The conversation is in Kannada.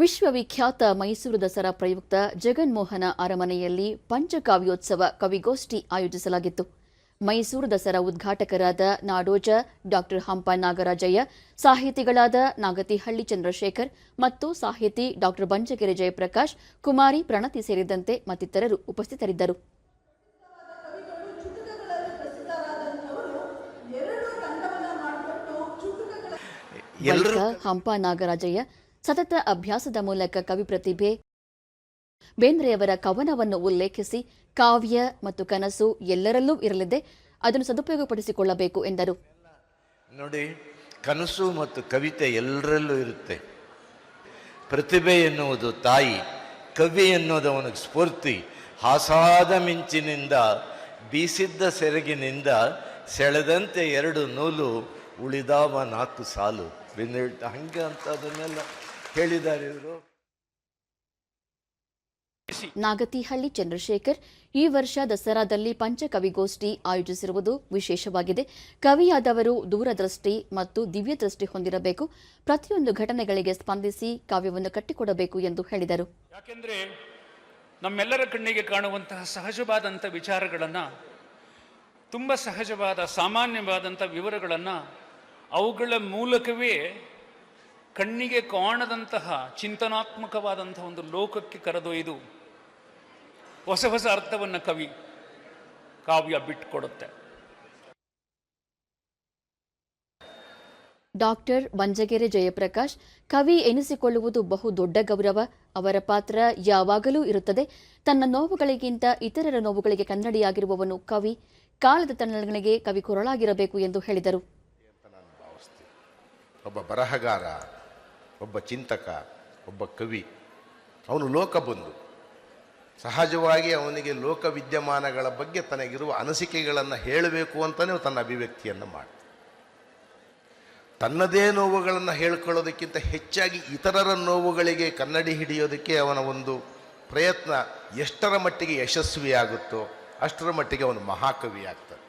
ವಿಶ್ವವಿಖ್ಯಾತ ಮೈಸೂರು ದಸರಾ ಪ್ರಯುಕ್ತ ಜಗನ್ಮೋಹನ ಅರಮನೆಯಲ್ಲಿ ಪಂಚಕಾವ್ಯೋತ್ಸವ ಕವಿಗೋಷ್ಠಿ ಆಯೋಜಿಸಲಾಗಿತ್ತು. ಮೈಸೂರು ದಸರಾ ಉದ್ಘಾಟಕರಾದ ನಾಡೋಜ ಡಾಕ್ಟರ್ ಹಂಪ ನಾಗರಾಜಯ್ಯ ಸಾಹಿತಿಗಳಾದ ನಾಗತಿಹಳ್ಳಿ ಚಂದ್ರಶೇಖರ್ ಮತ್ತು ಸಾಹಿತಿ ಡಾಕ್ಟರ್ ಬಂಜಗೆರೆ ಜಯಪ್ರಕಾಶ್ ಕುಮಾರಿ ಪ್ರಣತಿ ಸೇರಿದಂತೆ ಮತ್ತಿತರರು ಉಪಸ್ಥಿತರಿದ್ದರು. ಹಂಪ ನಾಗರಾಜಯ್ಯ ಸತತ ಅಭ್ಯಾಸದ ಮೂಲಕ ಕವಿ ಪ್ರತಿಭೆ ಬೇಂದ್ರೆಯವರ ಕವನವನ್ನು ಉಲ್ಲೇಖಿಸಿ ಕಾವ್ಯ ಮತ್ತು ಕನಸು ಎಲ್ಲರಲ್ಲೂ ಇರಲಿದೆ. ಅದನ್ನು ಸದುಪಯೋಗಪಡಿಸಿಕೊಳ್ಳಬೇಕು ಎಂದರು. ನೋಡಿ, ಕನಸು ಮತ್ತು ಕವಿತೆ ಎಲ್ಲರಲ್ಲೂ ಇರುತ್ತೆ. ಪ್ರತಿಭೆ ಎನ್ನುವುದು ತಾಯಿ, ಕವಿ ಎನ್ನುವುದು ಅವನಿಗೆ ಸ್ಫೂರ್ತಿ, ಹಾಸಾದ ಮಿಂಚಿನಿಂದ, ಬೀಸಿದ್ದ ಸೆರಗಿನಿಂದ, ಸೆಳೆದಂತೆ ಎರಡು ನೂಲು ಉಳಿದಾವ ನಾಲ್ಕು ಸಾಲು. ಬೆನ್ನೆಳ್ತ ಹಂಗೆ ಅಂತ ಅದನ್ನೆಲ್ಲ ಹೇಳಿದ್ದಾರೆ ಇವರು. ನಾಗತಿಹಳ್ಳಿ ಚಂದ್ರಶೇಖರ್ ಈ ವರ್ಷ ದಸರಾದಲ್ಲಿ ಪಂಚಕವಿಗೋಷ್ಠಿ ಆಯೋಜಿಸಿರುವುದು ವಿಶೇಷವಾಗಿದೆ. ಕವಿಯಾದವರು ದೂರದೃಷ್ಟಿ ಮತ್ತು ದಿವ್ಯದೃಷ್ಟಿ ಹೊಂದಿರಬೇಕು. ಪ್ರತಿಯೊಂದು ಘಟನೆಗಳಿಗೆ ಸ್ಪಂದಿಸಿ ಕಾವ್ಯವನ್ನು ಕಟ್ಟಿಕೊಡಬೇಕು ಎಂದು ಹೇಳಿದರು. ಯಾಕೆಂದರೆ ನಮ್ಮೆಲ್ಲರ ಕಣ್ಣಿಗೆ ಕಾಣುವಂತಹ ಸಹಜವಾದಂಥ ವಿಚಾರಗಳನ್ನು ತುಂಬ ಸಹಜವಾದ ಸಾಮಾನ್ಯವಾದಂಥ ವಿವರಗಳನ್ನು ಅವುಗಳ ಮೂಲಕವೇ ಕಣ್ಣಿಗೆ ಕಾಣದಂತಹ ಚಿಂತನಾತ್ಮಕವಾದಂತಹ ಒಂದು ಲೋಕಕ್ಕೆ ಕರೆದೊಯ್ದು ಹೊಸ ಹೊಸ ಅರ್ಥವನ್ನು ಕವಿ ಕಾವ್ಯ ಬಿಟ್ಟುಕೊಡುತ್ತೆ ಡಾಕ್ಟರ್ ಮಂಜಗೆರೆ ಜಯಪ್ರಕಾಶ್ ಕವಿ ಎನಿಸಿಕೊಳ್ಳುವುದು ಬಹು ದೊಡ್ಡ ಗೌರವ. ಅವರ ಪಾತ್ರ ಯಾವಾಗಲೂ ಇರುತ್ತದೆ. ತನ್ನ ನೋವುಗಳಿಗಿಂತ ಇತರರ ನೋವುಗಳಿಗೆ ಕನ್ನಡಿಯಾಗಿರುವವನು ಕವಿ. ಕಾಲದ ತನ್ನಗಳಿಗೆ ಕವಿ ಕೊರಳಾಗಿರಬೇಕು ಎಂದು ಹೇಳಿದರು. ಒಬ್ಬ ಬರಹಗಾರ ಒಬ್ಬ ಚಿಂತಕ, ಒಬ್ಬ ಕವಿ. ಅವನು ಲೋಕಬಂಧು ಸಹಜವಾಗಿ ಅವನಿಗೆ ಲೋಕ ವಿದ್ಯಮಾನಗಳ ಬಗ್ಗೆ ತನಗಿರುವ ಅನಿಸಿಕೆಗಳನ್ನು ಹೇಳಬೇಕು ಅಂತಲೇ ತನ್ನ ಅಭಿವ್ಯಕ್ತಿಯನ್ನು ಮಾಡ ತನ್ನದೇ ನೋವುಗಳನ್ನು ಹೇಳ್ಕೊಳ್ಳೋದಕ್ಕಿಂತ ಹೆಚ್ಚಾಗಿ ಇತರರ ನೋವುಗಳಿಗೆ ಕನ್ನಡಿ ಹಿಡಿಯೋದಕ್ಕೆ ಅವನ ಒಂದು ಪ್ರಯತ್ನ ಎಷ್ಟರ ಮಟ್ಟಿಗೆ ಯಶಸ್ವಿಯಾಗುತ್ತೋ ಅಷ್ಟರ ಮಟ್ಟಿಗೆ ಅವನು ಮಹಾಕವಿ ಆಗ್ತಾನೆ